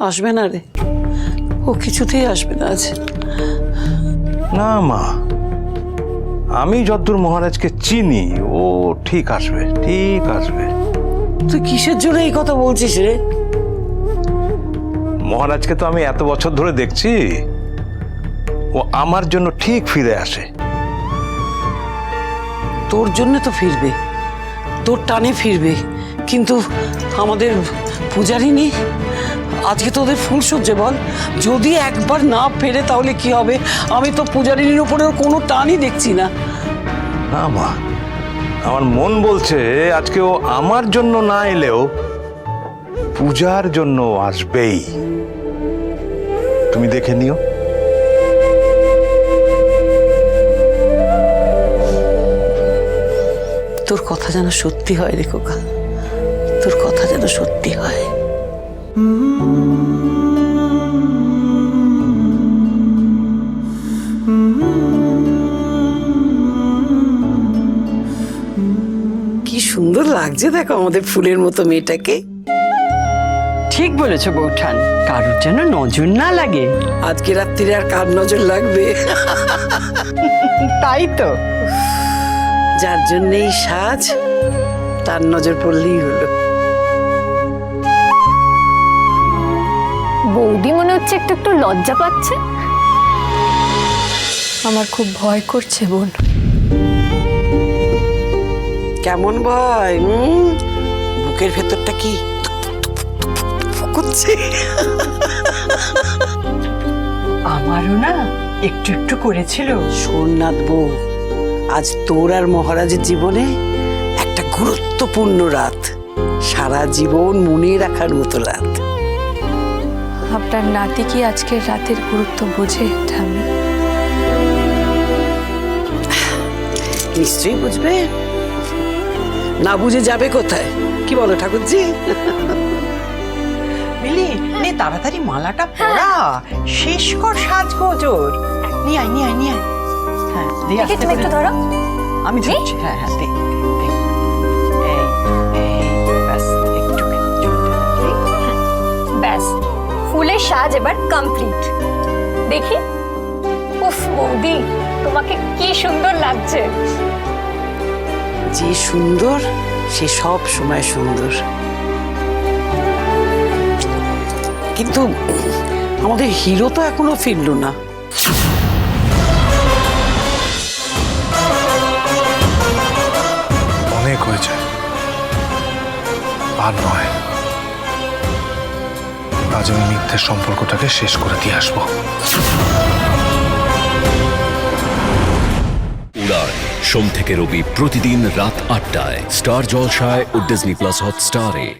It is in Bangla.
আসবে না রে। ও কিছুতেই আসবে না আজ। না মা। আমি যদ্দূর মহারাজকে চিনি ও ঠিক আসবে ঠিক আসবে। তুই কিসের জন্য এই কথা বলছিস রে? মহারাজকে তো আমি এত বছর ধরে দেখছি। ও আমার জন্য ঠিক ফিরে আসে। তোর জন্য তো ফিরবে। তোর টানে ফিরবে। কিন্তু আমাদের পূজারিনী আজকে তো ওদের ফুল সজ্জে বল। যদি একবার না ফেরে তাহলে কি হবে? আমি তো পূজারিনীর উপরে ওর কোনো টানই দেখছি না। না মা আমার মন বলছে আজকে ও আমার জন্য না এলেও পূজার জন্য আসবেই। তুমি দেখে নিও। তোর কথা যেন সত্যি হয় রে খোকা। তোর কথা যেন সত্যি হয়। কি সুন্দর লাগছে দেখো আমাদের ফুলের মতো মেয়েটাকে। ঠিক বলেছ বৌঠান কারোর যেন নজর না লাগে। আজকে রাত্রিরে আর কার নজর লাগবে? তাই তো। যার জন্যেই সাজ তার নজর পড়লেই হলো। হচ্ছে একটু একটু লজ্জা পাচ্ছে? আমার খুব ভয় করছে বোন। কেমন ভয়? বুকের ভেতরটা কি? করছে আমারও না একটু একটু করেছিল। সোমনাথ বউ আজ তোর আর মহারাজের জীবনে একটা গুরুত্বপূর্ণ রাত। সারা জীবন মনে রাখার মতো রাত। আপনার নাতি কি আজকের রাতের গুরুত্ব বোঝে ঠাম্মি? নিশ্চয়ই বুঝবে? না বুঝে যাবে কোথায়? কি বলো ঠাকুরজি? মিলি নে তাড়াতাড়ি মালাটা পরা। শেষ কর সাজগোজর। নিয়ে আয় নিয়ে আয় নিয়ে আয়। হ্যাঁ তুমি একটু ধরো। আমি ধরছি হ্যাঁ হ্যাঁ ফুলের সাজ এবার কমপ্লিট দেখি। উফ বৌদি তোমাকে কি সুন্দর লাগছে। যে সুন্দর সে সব সময় সুন্দর। কিন্তু আমাদের হিরো তো এখনও ফিরলো না। অনেক হয়েছে। আর নয়। আজ আমি মিথ্যের সম্পর্কটাকে শেষ করে দিয়ে আসব। উড়ান, সোম থেকে রবি প্রতিদিন রাত আটটায়। স্টার জলসায় ও ডিজনি প্লাস হটস্টারে।